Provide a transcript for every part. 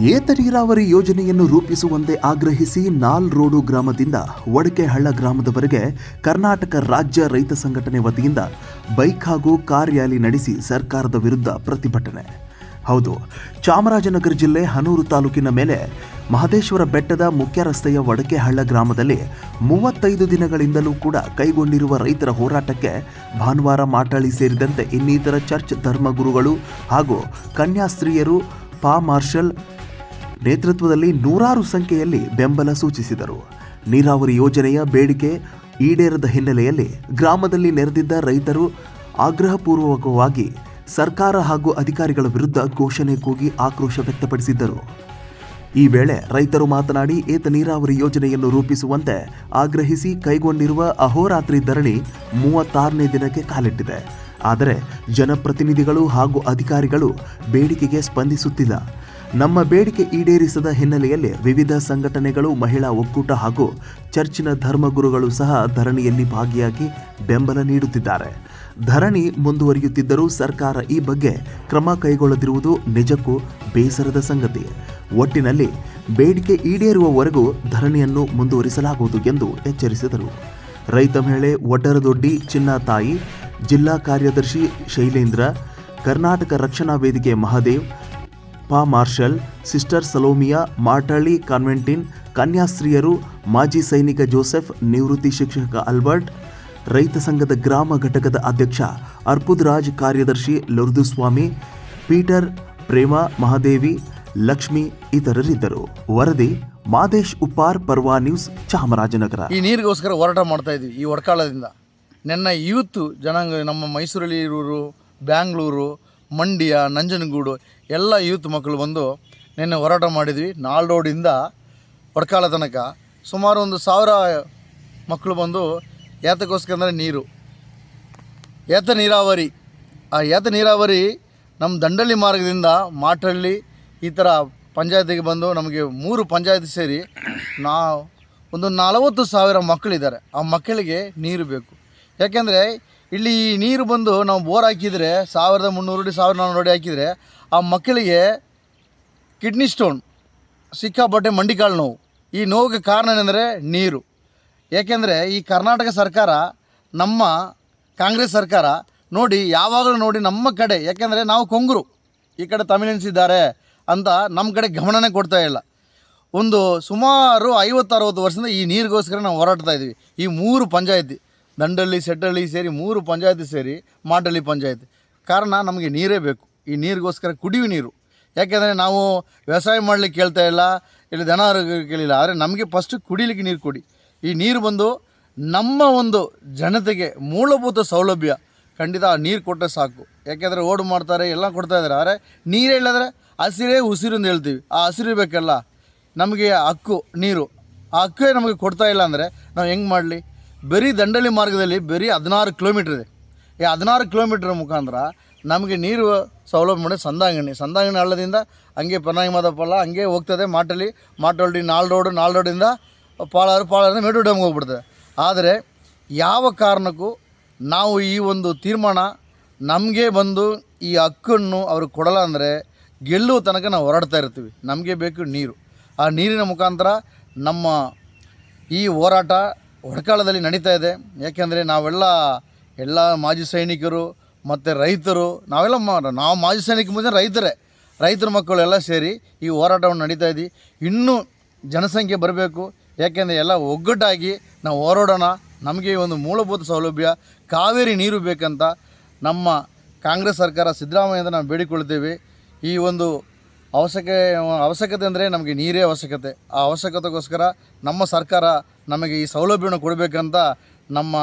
ಏತ ನೀರಾವರಿ ಯೋಜನೆಯನ್ನು ರೂಪಿಸುವಂತೆ ಆಗ್ರಹಿಸಿ ನಾಲ್ ರೋಡು ಗ್ರಾಮದಿಂದ ವಡಕೆಹಳ್ಳ ಗ್ರಾಮದವರೆಗೆ ಕರ್ನಾಟಕ ರಾಜ್ಯ ರೈತ ಸಂಘಟನೆ ವತಿಯಿಂದ ಬೈಕ್ ಹಾಗೂ ಕಾರ್ ರ್ಯಾಲಿ ನಡೆಸಿ ಸರ್ಕಾರದ ವಿರುದ್ಧ ಪ್ರತಿಭಟನೆ. ಹೌದು, ಚಾಮರಾಜನಗರ ಜಿಲ್ಲೆ ಹನೂರು ತಾಲೂಕಿನ ಮೇಲೆ ಮಹದೇಶ್ವರ ಬೆಟ್ಟದ ಮುಖ್ಯ ರಸ್ತೆಯ ವಡಕೆಹಳ್ಳ ಗ್ರಾಮದಲ್ಲಿ ಮೂವತ್ತೈದು ದಿನಗಳಿಂದಲೂ ಕೂಡ ಕೈಗೊಂಡಿರುವ ರೈತರ ಹೋರಾಟಕ್ಕೆ ಭಾನುವಾರ ಮಾಟಾಳಿ ಸೇರಿದಂತೆ ಇನ್ನಿತರ ಚರ್ಚ್ ಧರ್ಮಗುರುಗಳು ಹಾಗೂ ಕನ್ಯಾಸ್ತ್ರೀಯರು, ಪಾ ಮಾರ್ಷಲ್ ನೇತೃತ್ವದಲ್ಲಿ ನೂರಾರು ಸಂಖ್ಯೆಯಲ್ಲಿ ಬೆಂಬಲ ಸೂಚಿಸಿದರು. ನೀರಾವರಿ ಯೋಜನೆಯ ಬೇಡಿಕೆ ಈಡೇರದ ಹಿನ್ನೆಲೆಯಲ್ಲಿ ಗ್ರಾಮದಲ್ಲಿ ನೆರೆದಿದ್ದ ರೈತರು ಆಗ್ರಹಪೂರ್ವಕವಾಗಿ ಸರ್ಕಾರ ಹಾಗೂ ಅಧಿಕಾರಿಗಳ ವಿರುದ್ಧ ಘೋಷಣೆ ಕೂಗಿ ಆಕ್ರೋಶ ವ್ಯಕ್ತಪಡಿಸಿದ್ದರು. ಈ ವೇಳೆ ರೈತರು ಮಾತನಾಡಿ, ಏತ ನೀರಾವರಿ ಯೋಜನೆಯನ್ನು ರೂಪಿಸುವಂತೆ ಆಗ್ರಹಿಸಿ ಕೈಗೊಂಡಿರುವ ಅಹೋರಾತ್ರಿ ಧರಣಿ ಮೂವತ್ತಾರನೇ ದಿನಕ್ಕೆ ಕಾಲಿಟ್ಟಿದೆ. ಆದರೆ ಜನಪ್ರತಿನಿಧಿಗಳು ಹಾಗೂ ಅಧಿಕಾರಿಗಳು ಬೇಡಿಕೆಗೆ ಸ್ಪಂದಿಸುತ್ತಿಲ್ಲ. ನಮ್ಮ ಬೇಡಿಕೆ ಈಡೇರಿಸದ ಹಿನ್ನೆಲೆಯಲ್ಲಿ ವಿವಿಧ ಸಂಘಟನೆಗಳು, ಮಹಿಳಾ ಒಕ್ಕೂಟ ಹಾಗೂ ಚರ್ಚಿನ ಧರ್ಮಗುರುಗಳು ಸಹ ಧರಣಿಯಲ್ಲಿ ಭಾಗಿಯಾಗಿ ಬೆಂಬಲ ನೀಡುತ್ತಿದ್ದಾರೆ. ಧರಣಿ ಮುಂದುವರಿಯುತ್ತಿದ್ದರೂ ಸರ್ಕಾರ ಈ ಬಗ್ಗೆ ಕ್ರಮ ಕೈಗೊಳ್ಳದಿರುವುದು ನಿಜಕ್ಕೂ ಬೇಸರದ ಸಂಗತಿ. ಒಟ್ಟಿನಲ್ಲಿ ಬೇಡಿಕೆ ಈಡೇರುವವರೆಗೂ ಧರಣಿಯನ್ನು ಮುಂದುವರಿಸಲಾಗುವುದು ಎಂದು ಎಚ್ಚರಿಸಿದರು. ರೈತ ಮಹಿಳೆ ಒಡ್ಡರದೊಡ್ಡಿ ಚಿನ್ನತಾಯಿ, ಜಿಲ್ಲಾ ಕಾರ್ಯದರ್ಶಿ ಶೈಲೇಂದ್ರ, ಕರ್ನಾಟಕ ರಕ್ಷಣಾ ವೇದಿಕೆ ಮಹಾದೇವ್ ಪಾ ಮಾರ್ಷಲ್, ಸಿಸ್ಟರ್ ಸಲೋಮಿಯಾ, ಮಾರ್ಟಳ್ಳಿ ಕಾನ್ವೆಂಟಿನ್ ಕನ್ಯಾಸ್ತ್ರೀಯರು ಮಾಜಿ ಸೈನಿಕ ಜೋಸೆಫ್, ನಿವೃತ್ತಿ ಶಿಕ್ಷಕ ಅಲ್ಬರ್ಟ್ ರೈತ ಸಂಘದ ಗ್ರಾಮ ಘಟಕದ ಅಧ್ಯಕ್ಷ ಅರ್ಪುದ್ ರಾಜ್, ಕಾರ್ಯದರ್ಶಿ ಲುರ್ದುಸ್ವಾಮಿ, ಪೀಟರ್ ಪ್ರೇಮ ಮಹಾದೇವಿ, ಲಕ್ಷ್ಮಿ ಇತರರಿದ್ದರು. ವರದಿ, ಮಾದೇಶ್ ಉಪ್ಪಾರ್, ಪರ್ವಾ ನ್ಯೂಸ್, ಚಾಮರಾಜನಗರ. ಈ ನೀರಿಗೋಸ್ಕರ ಹೋರಾಟ ಮಾಡ್ತಾ ಇದ್ವಿ ಈ ಒಡಕಾಳದಿಂದ ನನ್ನ ಯೂತ್ ಜನಾಂಗ ನಮ್ಮ ಮೈಸೂರಲ್ಲಿ ಇರೋರು, ಬ್ಯಾಂಗ್ಳೂರು ಮಂಡ್ಯ, ನಂಜನಗೂಡು ಎಲ್ಲ ಯೂತ್ ಮಕ್ಕಳು ಬಂದು ನಿನ್ನೆ ಹೋರಾಟ ಮಾಡಿದ್ವಿ. ನಾಲ್ ರೋಡಿಂದ ಒಡ್ಕಾಲ ತನಕ ಸುಮಾರು ಒಂದು ಸಾವಿರ ಮಕ್ಕಳು ಬಂದು ಏತಕ್ಕೋಸ್ಕರ ಅಂದರೆ ನೀರು. ಏತ ನೀರಾವರಿ. ಆ ಏತ ನೀರಾವರಿ ನಮ್ಮ ದಂಡಳ್ಳಿ ಮಾರ್ಗದಿಂದ ಮಾಟಳ್ಳಿ ಈ ಥರ ಪಂಚಾಯತಿಗೆ ಬಂದು ನಮಗೆ ಮೂರು ಪಂಚಾಯತಿ ಸೇರಿ ನಾ ಒಂದು ನಲವತ್ತು ಸಾವಿರ ಮಕ್ಕಳಿದ್ದಾರೆ. ಆ ಮಕ್ಕಳಿಗೆ ನೀರು ಬೇಕು. ಯಾಕೆಂದರೆ ಇಲ್ಲಿ ನೀರು ಬಂದು ನಾವು ಬೋರ್ ಹಾಕಿದರೆ ಸಾವಿರದ ಮುನ್ನೂರು ಅಡಿ, ಸಾವಿರದ ನಾನ್ನೂರು ಅಡಿ ಹಾಕಿದರೆ ಆ ಮಕ್ಕಳಿಗೆ ಕಿಡ್ನಿ ಸ್ಟೋನ್, ಸಿಕ್ಕಾಪಟ್ಟೆ ಮಂಡಿಕಾಳು ನೋವು. ಈ ನೋವಿಗೆ ಕಾರಣ ಏನೆಂದರೆ ನೀರು. ಏಕೆಂದರೆ ಈ ಕರ್ನಾಟಕ ಸರ್ಕಾರ, ನಮ್ಮ ಕಾಂಗ್ರೆಸ್ ಸರ್ಕಾರ ನೋಡಿ ಯಾವಾಗಲೂ ನೋಡಿ ನಮ್ಮ ಕಡೆ ಯಾಕೆಂದರೆ ನಾವು ಕೊಂಗರು, ಈ ಕಡೆ ತಮಿಳಿನ್ಸ್ ಇದ್ದಾರೆ ಅಂತ ನಮ್ಮ ಕಡೆ ಗಮನನೇ ಕೊಡ್ತಾ ಇಲ್ಲ. ಒಂದು ಸುಮಾರು ಐವತ್ತು, ಅರವತ್ತು ವರ್ಷದಿಂದ ಈ ನೀರಿಗೋಸ್ಕರ ನಾವು ಹೋರಾಡ್ತಾ ಇದ್ದೀವಿ. ಈ ಮೂರು ಪಂಚಾಯತಿ. ದಂಡಳ್ಳಿ ಸೆಟ್ಟಳ್ಳಿ ಸೇರಿ ಮೂರು ಪಂಚಾಯತಿ ಸೇರಿ ಮಾಟಳ್ಳಿ ಪಂಚಾಯತಿ. ಕಾರಣ ನಮಗೆ ನೀರೇ ಬೇಕು. ಈ ನೀರಿಗೋಸ್ಕರ ಕುಡಿಯುವ ನೀರು. ಯಾಕೆಂದರೆ ನಾವು ವ್ಯವಸಾಯ ಮಾಡಲಿಕ್ಕೆ ಕೇಳ್ತಾ ಇಲ್ಲ, ಇಲ್ಲಿ ದನ ಕೇಳಿಲ್ಲ, ಆದರೆ ನಮಗೆ ಫಸ್ಟ್ ಕುಡಿಲಿಕ್ಕೆ ನೀರು ಕೊಡಿ. ಈ ನೀರು ಬಂದು ನಮ್ಮ ಒಂದು ಜನತೆಗೆ ಮೂಲಭೂತ ಸೌಲಭ್ಯ. ಖಂಡಿತ ಆ ನೀರು ಕೊಟ್ಟರೆ ಸಾಕು. ಯಾಕೆಂದರೆ ಓಡು ಮಾಡ್ತಾರೆ, ಎಲ್ಲ ಕೊಡ್ತಾ ಇದ್ದಾರೆ. ಆದರೆ ನೀರೇ ಇಲ್ಲದ್ರೆ ಹಸಿರೇ ಉಸಿರು ಅಂತ ಹೇಳ್ತೀವಿ. ಆ ಹಸಿರು ಬೇಕಲ್ಲ. ನಮಗೆ ಹಕ್ಕು, ನೀರು. ಆ ಹಕ್ಕೇ ನಮಗೆ ಕೊಡ್ತಾ ಇಲ್ಲ ಅಂದರೆ ನಾವು ಹೆಂಗೆ ಮಾಡಲಿ? ಬರೀ ದಂಡಲಿ ಮಾರ್ಗದಲ್ಲಿ ಬರೀ ಹದಿನಾರು ಕಿಲೋಮೀಟ್ರ್ ಇದೆ. ಈ ಹದಿನಾರು ಕಿಲೋಮೀಟ್ರ್ ಮುಖಾಂತರ ನಮಗೆ ನೀರು ಸೌಲಭ್ಯ ಮಾಡಿ ಸಂದಾಂಗಣಿ. ಸಂದಾಂಗಣಿ ಹಳ್ಳದಿಂದ ಹಂಗೆ ಪನ್ನಾಗಿ ಮಾದಪ್ಪಲ್ಲ, ಹಂಗೆ ಹೋಗ್ತದೆ ಮಾಟಲ್ಲಿ ಮಾಟೊಳ್ಳಿ ನಾಲ್ ರೋಡು, ನಾಲ್ ರೋಡಿಂದ ಪಾಳಾರು ಪಾಳಾರಿಂದ ಮೇಡೂರು ಡ್ಯಾಮ್ಗೆ ಹೋಗ್ಬಿಡ್ತದೆ. ಆದರೆ ಯಾವ ಕಾರಣಕ್ಕೂ ನಾವು ಈ ಒಂದು ತೀರ್ಮಾನ ನಮಗೆ ಬಂದು ಈ ಹಕ್ಕನ್ನು ಅವರು ಕೊಡಲ್ಲ ಅಂದರೆ ಗೆಲ್ಲುವ ತನಕ ನಾವು ಹೋರಾಡ್ತಾ ಇರ್ತೀವಿ. ನಮಗೆ ಬೇಕು ನೀರು. ಆ ನೀರಿನ ಮುಖಾಂತರ ನಮ್ಮ ಈ ಹೋರಾಟ ಒಡಕಾಳದಲ್ಲಿ ನಡೀತಾ ಇದೆ. ಯಾಕೆಂದರೆ ನಾವೆಲ್ಲ ಎಲ್ಲ ಮಾಜಿ ಸೈನಿಕರು ಮತ್ತು ರೈತರು, ನಾವೆಲ್ಲ ನಾವು ಮಾಜಿ ಸೈನಿಕ ಮುಂದೆ ರೈತರೇ. ರೈತರ ಮಕ್ಕಳೆಲ್ಲ ಸೇರಿ ಈ ಹೋರಾಟವನ್ನು ನಡೀತಾ ಇದ್ದೀವಿ ಇನ್ನೂ ಜನಸಂಖ್ಯೆ ಬರಬೇಕು. ಯಾಕೆಂದರೆ ಎಲ್ಲ ಒಗ್ಗಟ್ಟಾಗಿ ನಾವು ಹೋರಾಡೋಣ. ನಮಗೆ ಒಂದು ಮೂಲಭೂತ ಸೌಲಭ್ಯ, ಕಾವೇರಿ ನೀರು ಬೇಕಂತ ನಮ್ಮ ಕಾಂಗ್ರೆಸ್ ಸರ್ಕಾರ ಸಿದ್ದರಾಮಯ್ಯದ ನಾವು ಬೇಡಿಕೊಳ್ತೇವೆ ಈ ಒಂದು ಅವಶ್ಯಕ ಅವಶ್ಯಕತೆ ಅಂದರೆ ನಮಗೆ ನೀರೇ ಅವಶ್ಯಕತೆ. ಆ ಅವಶ್ಯಕತೆಗೋಸ್ಕರ ನಮ್ಮ ಸರ್ಕಾರ ನಮಗೆ ಈ ಸೌಲಭ್ಯವನ್ನು ಕೊಡಬೇಕಂತ ನಮ್ಮ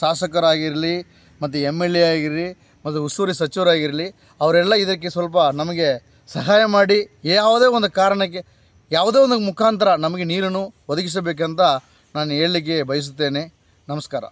ಶಾಸಕರಾಗಿರಲಿ, ಮತ್ತು ಎಂ ಎಲ್ ಎ ಆಗಿರಲಿ, ಮತ್ತು ಉಸ್ತುವಾರಿ ಸಚಿವರಾಗಿರಲಿ, ಅವರೆಲ್ಲ ಇದಕ್ಕೆ ಸ್ವಲ್ಪ ನಮಗೆ ಸಹಾಯ ಮಾಡಿ ಯಾವುದೇ ಒಂದು ಕಾರಣಕ್ಕೆ, ಯಾವುದೇ ಒಂದು ಮುಖಾಂತರ ನಮಗೆ ನೀರನ್ನು ಒದಗಿಸಬೇಕಂತ ನಾನು ಹೇಳಲಿಕ್ಕೆ ಬಯಸುತ್ತೇನೆ. ನಮಸ್ಕಾರ.